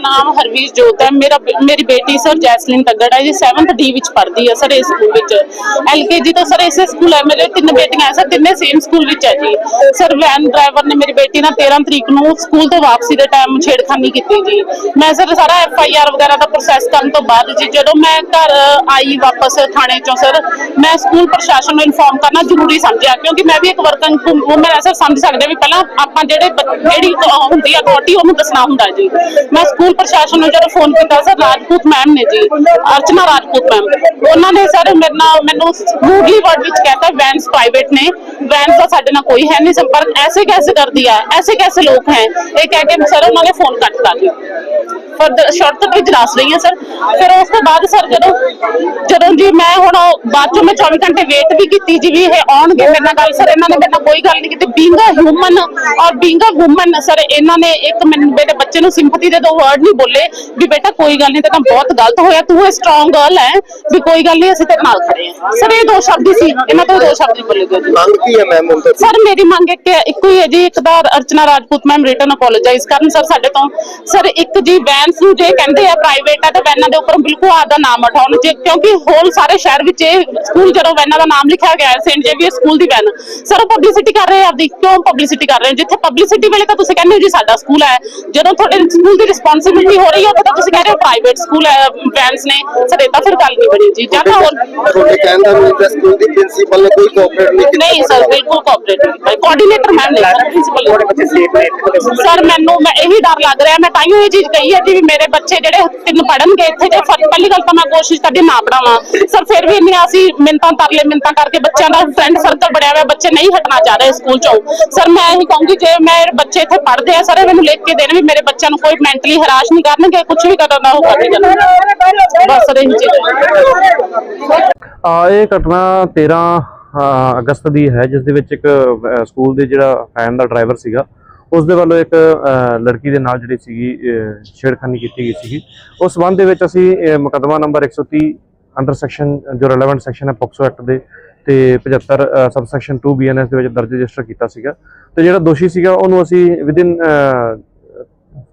ਨਾਮ ਹਰਵੀਰ ਜੋਤ ਹੈ। ਮੇਰਾ ਮੇਰੀ ਬੇਟੀ ਸਰ ਜੈਸਲੀਨ ਤੱਗੜ ਹੈ। ਜੀ 7th ਡੀ ਵਿੱਚ ਪੜ੍ਹਦੀ ਹੈ ਸਰ ਇਸ ਸਕੂਲ ਵਿੱਚ। ਐਲਕੇਜੀ ਤੋਂ ਸਰ ਇਸੇ ਸਕੂਲ ਹੈ। ਮੇਰੇ ਤਿੰਨ ਬੇਟੀਆਂ ਸਰ। ਤਿੰਨੇ ਸੇਮ ਸਕੂਲ ਵਿੱਚ ਹੈ ਜੀ। ਸਰ ਵੈਨ ਡਰਾਈਵਰ ਨੇ ਮੇਰੀ ਬੇਟੀ ਨਾਲ 13 ਤਰੀਕ ਨੂੰ ਸਕੂਲ ਤੋਂ ਵਾਪਸੀ ਦੇ ਟਾਈਮ ਛੇੜਖਾਨੀ ਕੀਤੀ ਜੀ। ਮੈਂ ਸਰ ਸਾਰਾ ਐਫ ਆਈ ਆਰ ਵਗੈਰਾ ਦਾ ਪ੍ਰੋਸੈਸ ਕਰਨ ਤੋਂ ਬਾਅਦ ਜੀ, ਜਦੋਂ ਮੈਂ ਘਰ ਆਈ ਵਾਪਸ ਥਾਣੇ ਚੋਂ ਸਰ, ਮੈਂ ਸਕੂਲ ਪ੍ਰਸ਼ਾਸਨ ਨੂੰ ਇਨਫੋਰਮ ਕਰਨਾ ਜ਼ਰੂਰੀ ਸਮਝਿਆ। ਕਿਉਂਕਿ ਮੈਂ ਵੀ ਇੱਕ ਵਰਕਿੰਗ ਵੂਮਨ ਐ ਸਰ। ਸਮਝ ਸਕਦੇ ਵੀ ਪਹਿਲਾਂ ਆਪਾਂ ਜਿਹੜੇ ਜਿਹੜੀ ਹੁੰਦੀ ਆ ਅਥਾਰਟੀ ਉਹਨੂੰ ਦੱਸਣਾ ਹੁੰਦਾ ਜੀ। ਮੈਂ ਸਕੂਲ ਸਕੂਲ ਪ੍ਰਸ਼ਾਸਨ ਨੂੰ ਜਦੋਂ ਫੋਨ ਕੀਤਾ, ਸਰ ਰਾਜਪੂਤ ਮੈਮ ਨੇ ਜੀ, ਅਰਚਨਾ ਰਾਜਪੂਤ ਮੈਮ ਉਹਨਾਂ ਨੇ ਸਰ ਮੇਰੇ ਨਾਲ ਮੈਨੂੰ ਰੂਡਲੀ ਵਰਡ ਵਿੱਚ ਕਹਿਤਾ ਵੈਨਸ ਪ੍ਰਾਈਵੇਟ ਨੇ ਵੈਨਸ ਦਾ ਸਾਡੇ ਨਾਲ ਕੋਈ ਹੈ ਨਹੀਂ ਸੰਪਰਕ ਐਸੇ ਕੈਸੇ ਕਰ ਦਿਆ ਐਸੇ ਕੈਸੇ ਲੋਕ ਹੈ, ਇਹ ਕਹਿ ਕੇ ਸਰ ਉਹਨਾਂ ਨੇ ਫੋਨ ਕੱਟ ਕਰ ਲਿਆ ਫਰਦਰ ਸ਼ਾਰਟ ਤੱਕ ਇਜਲਾਸ ਰਹੀ ਹੈ ਸਰ। ਫਿਰ ਉਸ ਤੋਂ ਬਾਅਦ ਸਰ ਜਦੋਂ ਜਦੋਂ ਜੀ ਮੈਂ ਹੁਣ ਬਾਅਦ ਚੋਂ ਮੈਂ 24 ਘੰਟੇ ਵੇਟ ਵੀ ਕੀਤੀ ਜੀ ਵੀ ਇਹ ਆਉਣਗੇ ਮੇਰੇ ਨਾਲ ਗੱਲ। ਸਰ ਇਹਨਾਂ ਨੇ ਮੇਰੇ ਨਾਲ ਕੋਈ ਗੱਲ ਨਹੀਂ ਕੀਤੀ। Being a human or being a woman sir ਇਹਨਾਂ ਨੇ ਇੱਕ ਮੈਨੂੰ ਮੇਰੇ ਬੱਚੇ ਨੂੰ ਸਿੰਪਥੀ ਦੇ ਦੋ ਵਰਡ ਨਹੀਂ ਬੋਲੇ ਵੀ ਬੇਟਾ ਕੋਈ ਗੱਲ ਨਹੀਂ ਤੇ ਤਾਂ ਬਹੁਤ ਗਲਤ ਹੋਇਆ। ਤੂੰ ਇਹ ਸਟਰੋਂਗ ਗਰਲ ਹੈ ਵੀ ਕੋਈ ਗੱਲ ਨਹੀਂ ਅਸੀਂ ਤੇਰੇ ਨਾਲ ਖੜੇ ਹਾਂ। ਸਰ ਇਹ ਦੋ ਸ਼ਬਦ ਹੀ ਸੀ। ਇਹਨਾਂ ਤੋਂ ਦੋ ਸ਼ਬਦ ਨਹੀਂ ਬੋਲੇ ਗਏ ਮੰਗ ਕੀ ਹੈ ਮੈਮ ਸਰ ਮੇਰੀ ਮੰਗ ਇੱਕ ਹੈ- ਇੱਕੋ ਹੀ ਹੈ ਜੀ ਇੱਕ ਤਾਂ Archana Rajput ma'am written apologise ਕਰਨ। ਸਰ ਸਾਡੇ ਤੋਂ ਸਰ ਇੱਕ ਜੀ ਵੈਨਸ ਨੂੰ ਜੇ ਕਹਿੰਦੇ ਆ ਪ੍ਰਾਈਵੇਟ ਆ ਤਾਂ ਵੈਨਾਂ ਦੇ ਉੱਪਰ ਬਿਲਕੁਲ ਆਦਾ ਨਾਮ ਉਠਾਉਣ ਜੇ ਕਿਉਂਕਿ ਹੋਲ ਸਾਰੇ ਸ਼ਹਿਰ ਵਿੱਚ ਇਹ ਸਕੂਲ ਜਦੋਂ ਵੈਨਾਂ ਦਾ ਨਾਮ ਲਿਖਿਆ ਗਿਆ ਹੈ ਸੇਂਟ ਜੇਵੀਅਰ ਸਕੂਲ ਦੀ ਵੈਨ ਸਰ ਉਹ ਪਬਲਿਸਿਟੀ ਕਰ ਰਹੇ ਆ ਆਪਦੀ। ਕਿਉਂ ਪਬਲਿਸਿਟੀ ਕਰ ਰਹੇ ਹੋ? ਜਿੱਥੇ ਪਬਲਿਸਿਟੀ ਵੇਲੇ ਤਾਂ ਤੁਸੀਂ ਕਹਿੰਦੇ ਹੋ ਜੀ ਸਾਡਾ ਸਕੂਲ ਹੈ। ਜਦੋਂ ਤੁਹਾਡੇ ਸਕੂਲ ਦੀ ਰਿਸਪੌਂਸਿਬਿਲਟੀ ਹੋ ਰਹੀ ਹੈ ਉੱਥੇ ਤਾਂ ਤੁਸੀਂ ਕਹਿ ਰਹੇ ਹੋ ਪ੍ਰਾਈਵੇਟ ਸਕੂਲ ਹੈ ਵੈਨਸ ਨੇ। ਸਰ ਇਹ ਤਾਂ ਫਿਰ ਗੱਲ ਨਹੀਂ ਬਣੀ ਜੀ। ਜਾਂ ਤਾਂ ਹੋਰ ਤੁਹਾਡੇ ਕਹਿਣ ਦਾ ਮਤਲਬ ਹੈ ਸਕੂਲ ਦੀ ਪ੍ਰਿੰਸੀਪਲ ਨੇ ਕੋਈ ਕੋਆਪਰੇਟ ਨਹੀਂ ਕੀਤਾ। ਨਹੀਂ ਸਰ ਬਿਲਕੁਲ ਕੋਆਪਰੇਟ ਨਹੀਂ ਕੋਆਰਡੀਨੇਟਰ ਮੈਮ ਨੇ ਸਰ ਪ੍ਰਿੰਸੀਪਲ ਤੁਹਾਡੇ ਬੱਚੇ ਸੇਫ ਨੇ ਸਰ ਮੈਨੂੰ ਮੈਂ ਇਹੀ ਡਰ ਲੱਗ ਰਿਹਾ। ਮੈਂ ਤਾਈਓ ਇਹ ਚੀਜ਼ ਕਹੀ ਹੈ ਜੀ ਵੀ ਮੇਰੇ ਬੱਚੇ ਜਿਹੜੇ ਤਿੰਨ ਪੜਨਗੇ ਇੱਥੇ ਜੇ ਪਹਿਲੀ ਗੱਲ ਤਾਂ ਮੈਂ ਕੋਸ਼ਿਸ਼ ਕਰਦੀ ਨਾ ਪੜਾਵਾਂ ਸਰ, ਫਿਰ ਵੀ ਇੰਨੀਆਂ ਅਸੀਂ ਮਿੰਤਾਂ ਤਰਲੇ ਮਿੰਤਾਂ ਕਰਕੇ ਬੱਚਿਆਂ ਦਾ ਫਰੈਂਡ ਸਰਕਲ ਬਣਿਆ ਹੋਇਆ, ਬੱਚੇ ਨਹੀਂ ਹਟਣਾ ਚਾਹ ਰਹੇ ਸਕੂਲ ਚੋਂ। ਸਰ, ਮੈਂ ਇਹੀ ਕਹੂੰਗੀ, ਜੇ ਮੇਰੇ ਬੱਚੇ ਇੱਥੇ ਪੜ੍ਹਦੇ ਆ, ਸਰ ਮੈਨੂੰ ਲਿਖ ਕੇ ਦੇਣ ਵੀ ਮੇਰੇ ਬੱਚਿਆਂ ਨੂੰ ਕੋਈ ਮੈਂਟਲੀ ਹਰਾਸ਼ ਨਹੀਂ ਕਰਨਗੇ ਕੁਝ ਵੀ ਕਰਨਾ ਉਹ ਕਰਦੇ ਜਾਣ ਬਸ ਸਰ ਇਹੀ ਚੀਜ਼ ਆ, ਇਹ ਘਟਨਾ 13 ਅਗਸਤ ਦੀ ਹੈ, ਜਿਸ ਦੇ ਵਿੱਚ ਇੱਕ ਸਕੂਲ ਦੇ ਜਿਹੜਾ ਵੈਨ ਦਾ ਡਰਾਈਵਰ ਸੀਗਾ ਉਸ ਦੇ ਵੱਲੋਂ ਇੱਕ ਲੜਕੀ ਦੇ ਨਾਲ ਜਿਹੜੀ ਸੀਗੀ ਛੇੜਖਾਨੀ ਕੀਤੀ ਗਈ ਸੀਗੀ। ਉਸ ਸੰਬੰਧ ਦੇ ਵਿੱਚ ਅਸੀਂ ਅ, ਮੁਕੱਦਮਾ ਨੰਬਰ 130 ਅੰਡਰ ਸੈਕਸ਼ਨ ਜੋ ਰੈਲੇਵੈਂਟ ਸੈਕਸ਼ਨ ਹੈ ਪੋਕਸੋ ਐਕਟ ਦੇ ਤੇ 75 ਸਬ ਸੈਕਸ਼ਨ 2 ਬੀਐਨਐਸ ਦੇ ਵਿੱਚ ਦਰਜ ਰਜਿਸਟਰ ਕੀਤਾ ਸੀਗਾ। ਤੇ ਜਿਹੜਾ ਦੋਸ਼ੀ ਸੀਗਾ ਉਹਨੂੰ ਅਸੀਂ ਵਿਦਿਨ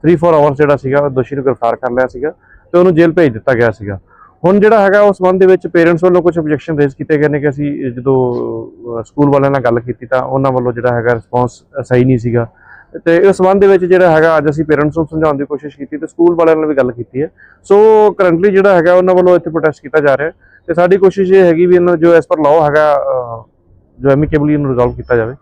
3-4 ਆਵਰਸ ਜਿਹੜਾ ਸੀਗਾ ਦੋਸ਼ੀ ਨੂੰ ਗ੍ਰਿਫਤਾਰ ਕਰ ਲਿਆ ਸੀਗਾ ਤੇ ਉਹਨੂੰ ਜੇਲ੍ਹ ਭੇਜ ਦਿੱਤਾ ਗਿਆ ਸੀਗਾ। ਹੁਣ ਜਿਹੜਾ ਹੈਗਾ ਉਸ ਸੰਬੰਧ ਦੇ ਵਿੱਚ ਪੇਰੈਂਟਸ ਵੱਲੋਂ ਕੁਝ ਆਬਜੈਕਸ਼ਨ ਰੇਜ਼ ਕੀਤੇ ਗਏ ਨੇ ਕਿ ਅਸੀਂ ਜਦੋਂ ਸਕੂਲ ਵਾਲਿਆਂ ਨਾਲ ਗੱਲ ਕੀਤੀ ਤਾਂ ਉਹਨਾਂ ਵੱਲੋਂ ਜਿਹੜਾ ਹੈਗਾ ਰਿਸਪੌਂਸ ਸਹੀ ਨਹੀਂ ਸੀਗਾ। ਤੇ ਇਸ ਸੰਬੰਧ ਦੇ ਵਿੱਚ ਜਿਹੜਾ ਹੈਗਾ, ਅੱਜ ਅਸੀਂ ਪੇਰੈਂਟਸ ਨੂੰ ਸਮਝਾਉਣ ਦੀ ਕੋਸ਼ਿਸ਼ ਕੀਤੀ ਤੇ ਸਕੂਲ ਵਾਲਿਆਂ ਨਾਲ ਵੀ ਗੱਲ ਕੀਤੀ ਹੈ। ਸੋ ਕਰੰਟਲੀ ਜਿਹੜਾ ਹੈਗਾ, ਉਹਨਾਂ ਵੱਲੋਂ ਇੱਥੇ ਪ੍ਰੋਟੈਸਟ ਕੀਤਾ ਜਾ ਰਿਹਾ ਹੈ ਤੇ ਸਾਡੀ ਕੋਸ਼ਿਸ਼ ਇਹ ਹੈਗੀ ਵੀ ਇਹਨਾਂ ਜੋ ਐਸ ਪਰ ਲਾਅ ਹੈਗਾ ਜੋ ਐਮੀਕੇਬਲੀ ਇਹਨੂੰ ਰਿਜ਼ੋਲਵ ਕੀਤਾ ਜਾਵੇ।